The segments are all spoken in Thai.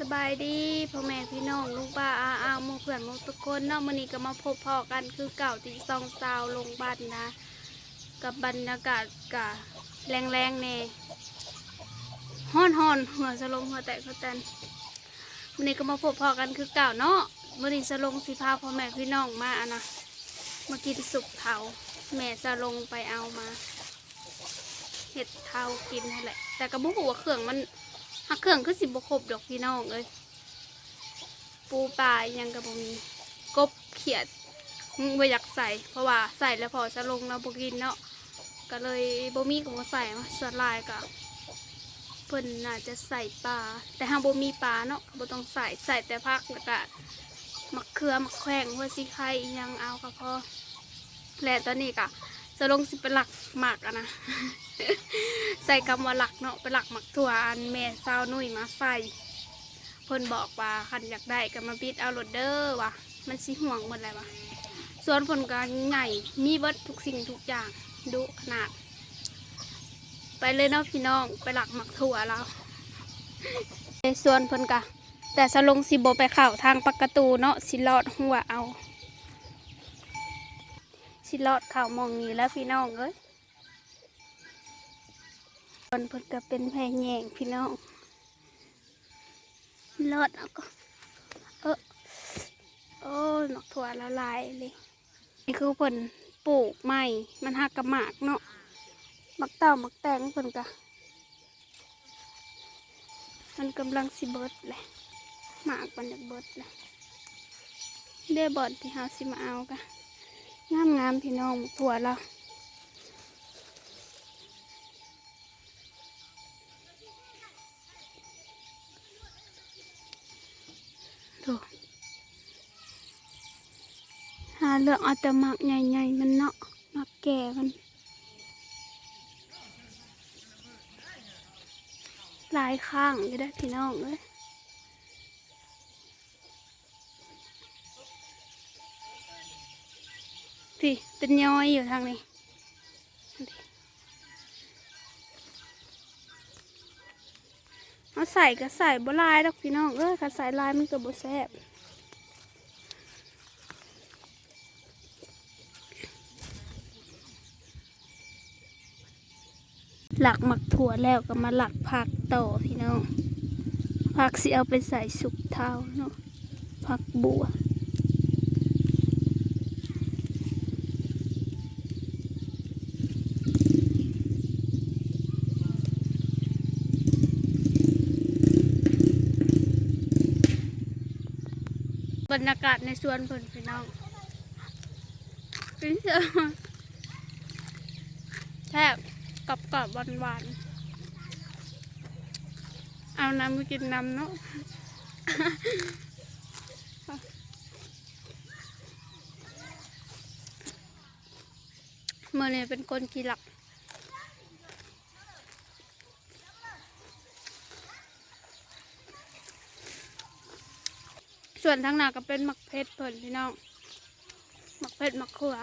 สบายดีพ่อแม่พี่น้องลูกป้าอาอาหมู่เพื่อนหมู่ทุกคนเนาะมื้อนี้ก็มาพบพอกันคือเก่าที่ซองซาวลงบ้านนะ กับบรรยากาศกะแรงๆแน่ฮ้อนๆอนหัวสลงหัวแตกหัวแตนมื้อนี้ก็มาพบพอกันคือเก่าเนาะมื้อนี้สลงสิพาพ่อแม่พี่น้องมาอะนะมากินสุกเผาแม่สลงไปเอามาเห็ดเทากินนั่นแหละ แต่ก็บ่ฮู้ว่าเครื่องมัน หักเครื่องคือสิบครบดอกพี่น้องเอ้ยปูปลาอิหยังกับบ่มีกบเขียดไม่อยากใส่ เพราะว่าใส่แล้วพอจะลงเราบกินเนาะก็เลยบมีก็มาใส่มาสลายก็เพิ่นน่าจะใส่ปลาแต่หางบมีปลาเนาะบ่ต้องใส่ใส่แต่ผักแล้วก็มะเขือมะแขวงหัวสิไข่ยังเอาก็พอและตอนนี้ก็ จะลงสิเป็นหลักหมักอะนะ ใส่คำว่าหลักเนาะเป็นหลักหมักถั่วอันแม่สาวนุ่ยมาใส่เพิ่นบอกว่าคันอยากได้ก็มาบิดเอาโรดเดอร์ว่ะมันสิห่วงหมดเลยวะส่วนผลการใหญ่มีเบิดทุกสิ่งทุกอย่างดุขนาด ไปเลยเนาะพี่น้องไปหลักหมักถั่วแล้วในส่วนเพิ่นกะแต่สลงสิโบไปเข่าทางปกกระตูเนาะสิลอดหัวเอา สิลอดเข่ามองนี้แล้วพี่น้องเอ้ยคนเพิ่นก็เป็นแพงแยงพี่น้องรอดแล้วก็เออโอ้หมกถั่วละลายเลยนี่คือเพิ่นปลูกใหม่มันหักกระหมากเนาะหมักเต้าหมักแตงเพิ่นก็มันกำลังสิเบิดเลยหมากมันจะเบิดเลยเด้บอดที่เฮาสิมาเอากะ งามงามๆพี่น้องถั่วเราดูหาเลือกเอาแต่หมักใหญ่ๆมันเนาะหมักแก่มันหลายข้างอยู่ได้พี่น้องเลย พี่เป็นย้อยอยู่ทางนี้เอาใส่ก็ใส่บลายดอกพี่น้องเอ้ยถ้าใส่ลายมันก็บ่แซ่บหลักหมักถั่วแล้วก็มาหลักผักต่อพี่น้องผักสิเอาไปใส่สุกเท้าเนาะผักบัวบ รรยากาศในสวนเพิ่นพี่น้องเป็นเสือแทบกรอบกรอบหวานหวานๆเอาน้ำไปกินน้ำเนาะเมื่อเนี่ยเป็นคนกีหลัก ส่วนทางหน้าก็เป็นหมักเพชรเพิ่นพี่น้องหมักเพชรหมักขัว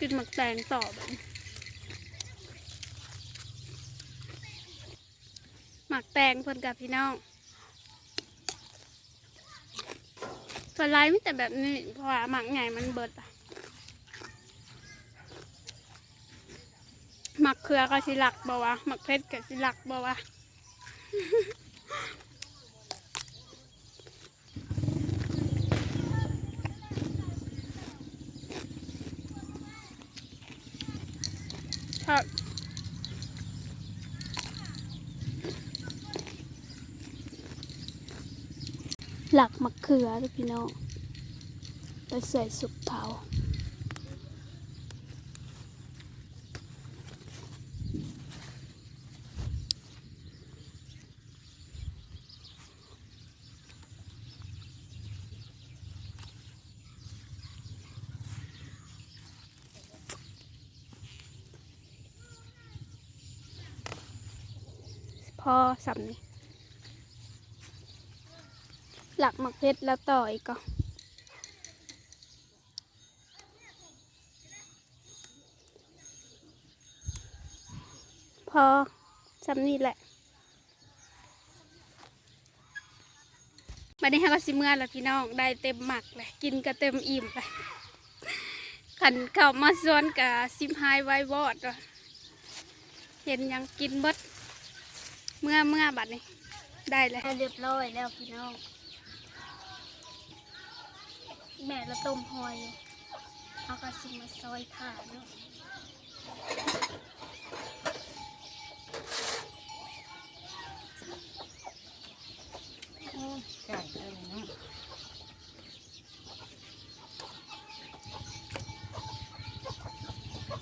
กินหมักแตงต่อแบบหมักแตงเพิ่นกับพี่น้อง ส่วนลายไม่แต่แบบนี้เพราะว่าหมักใหญ่มันเบิดอะหมักเครือก็สิหลักบ่วะหมักเพชรก็สิหลักบ่วะครับ หลักมะเขือพี่น้องไปใส่สุกเทาพอสำนี่ หลักหมักเพชรแล้วต่ออีกก็พอจำนีแหละบัดนี้ฮะก็สิเมื่อแล้วพี่น้องได้เต็มหมักเลยกินก็เต็มอิ่มเลยขันเข้ามาสวนกับซิมไฮไววอดเห็นยังกินเบิดเมื่อเมื่อบัดนี้ได้เลยเรียบร้อยแล้วพี่น้อง แม่ละต้มหอยอยู่เอากระสิมาซอยขาเนาะโอ้ไก่เลยเนาะ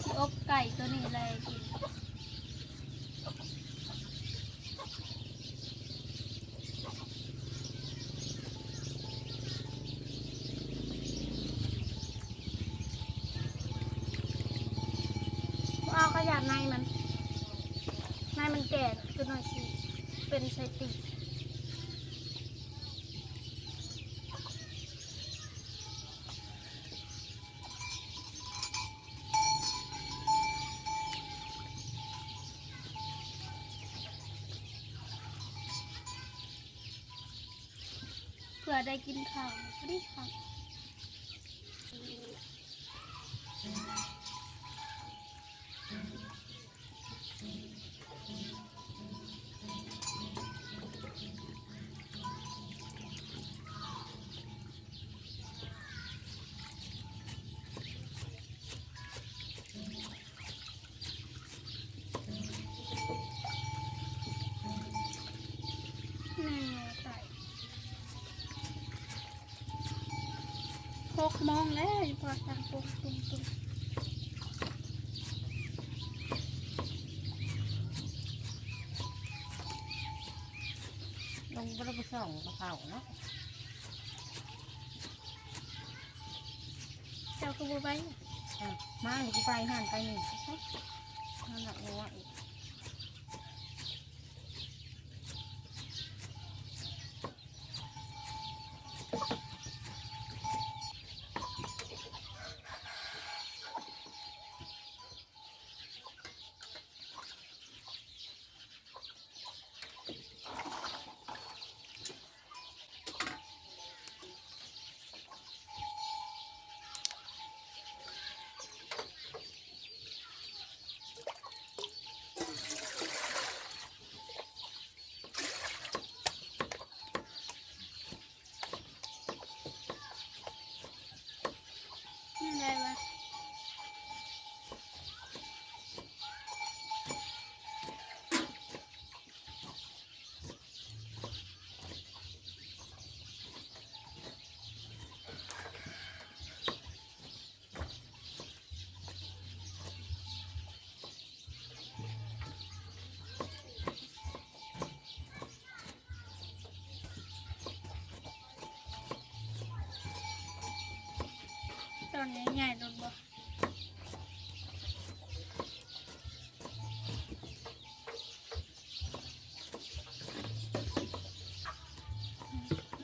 สิอบไก่ตัวนี้เลยกิน ได้กินข้าวพอดีค่ะ กโมงแล้วอยู่พอสั่งปุ้งปุ้งปุ้งลงไปแล้วก็ส่องกระเพราเนาะเจ้าก็บไปอะมาหรือไปห่านไปหนึ่งใช่ห่านหนักงัวอีก นนี้ใหญ่โดนบ่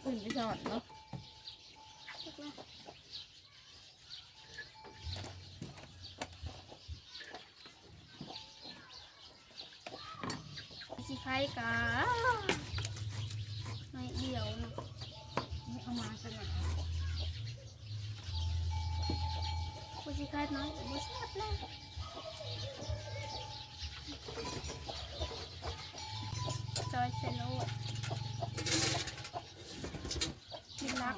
ขึ้นไปสอนเนาะ สิไข่กาไม่เดียวเนาะ นี่เอามาสักหน่อย กูสิไข่น้อยแต่บ่แซ่บนะ ซอยเซโลดที่รัก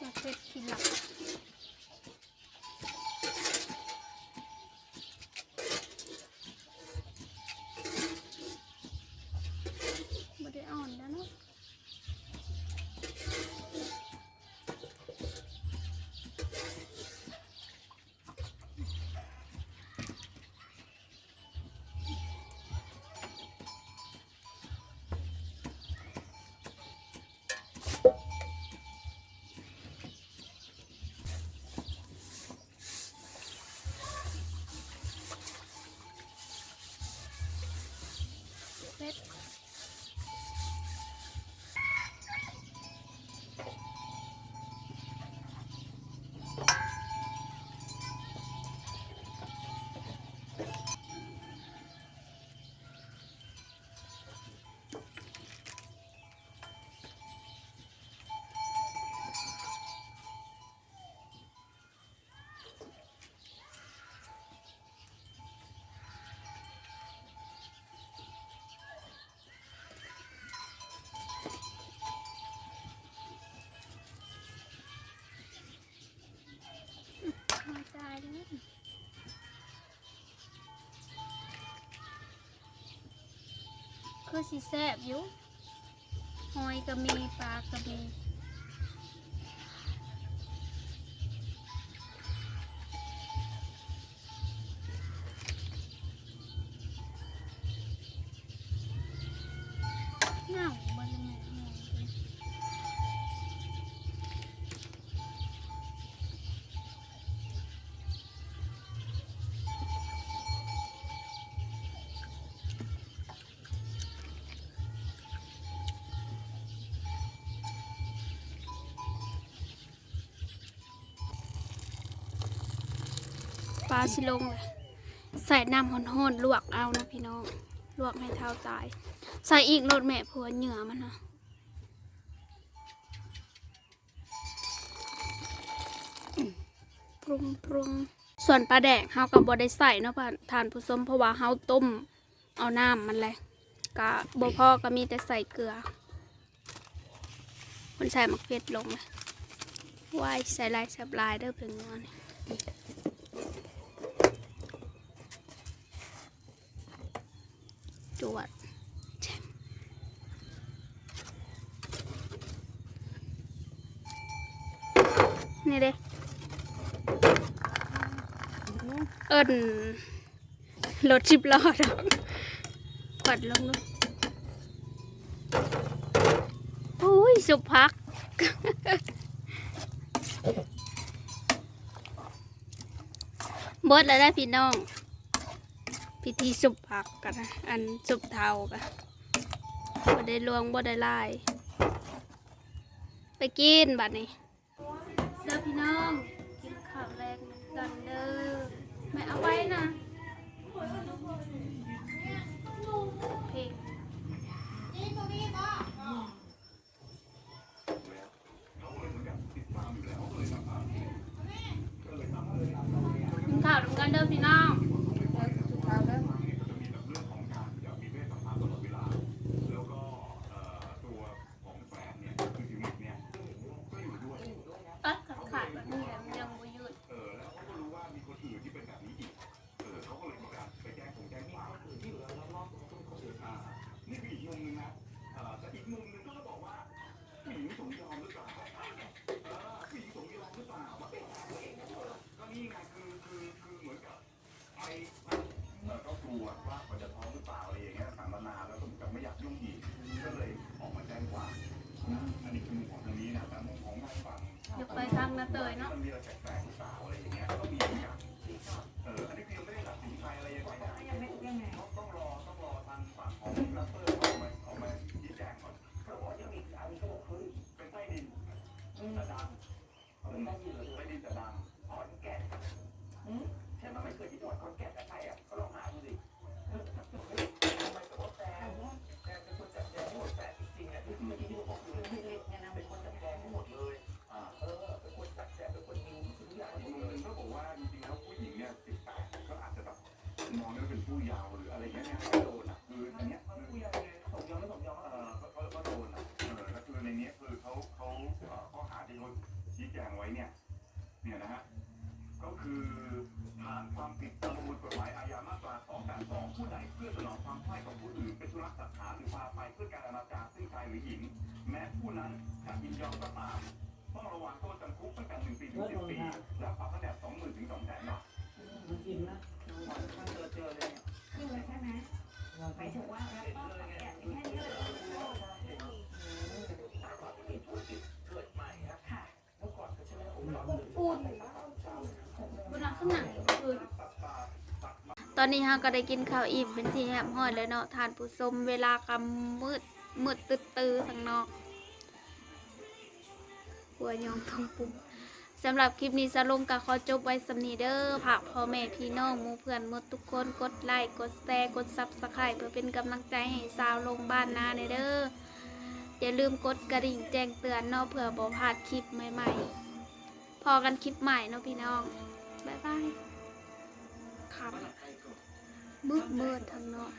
มาเป็บที่รัก คือสิแซ่บอยู่หอยก็มีปลาก็มีาสิลงเลยใส่น้ำห้อนๆลวกเอานะพี่น้อง ลวกให้เท้าตาย ใส่อีกโลดแม่ผัวเหงื่อมันนะปรุงปรุงส่วนปลาแดกเฮากับบได้ใส่เนาะพ่อทานผู้ชมเพราะว่าเฮาต้ม เอาน้ำมันเลยกะบ่พอก็มีแต่ใส่เกลือคนใส่หมักเพชรลงเลยว้ายใส่ลายสับลายเด้อเพิ่งนอน จวดนี่เด้เอิญรถจิบล้อดอกกดลงดูโอ้ย สุพักบดแล้วได้พี่น้อง พิธีสุบผักกันนะอันสุบเทากันบ่ได้ลวงบ่ได้ลาย ไปกินบัดนี้เด้อพี่น้อง กินข้าวแรกกันเด้อไม่เอาไว้นะเพลงกินข้าวด้วยกันเด้อพี่น้อง สุดท้ายแล้ว ตัดขาดขาดแบบนี้แหละมันยังบ่ยืดยกไปทางนา เตยเนาะ แม้ผู้นั้นจะยินยอมก็ตามต้องระวังโทษจำคุกตั้งแต่1ปีถึง10ปีและปรับตั้งแต่20,000ถึง200,000บาทมันกินนะมันเจอเจอเลยเนี่ยคือเลยใช่ไหมหมายถึงว่าแล้วก็แกะแค่นี้เลยค่ะอุ่นบนหลังข้างหนังคืนตอนนี้ฮะก็ได้กินข้าวอิ่มเป็นที่แฮมฮอดแล้วเนาะทานผู้ชมเวลากำมืด มืดตึดตื้อทางนอกหัวยองทองปุ่มสำหรับคลิปนี้สลงกะขอจบไว้สำนีเด้อผากพ่อแม่พี่น้องมูเพื่อนมดทุกคนกดไลค์กดแชร์กดซับสไครต์เพื่อเป็นกำลังใจให้สาวลงบ้านนาในเด้ออย่าลืมกดกระดิ่งแจ้งเตือนเนาะเผื่อบ่พลาดคลิปใหม่ๆ พอกันคลิปใหม่เนาะพี่น้อง บ๊ายบายครับมืดมืดทางนอก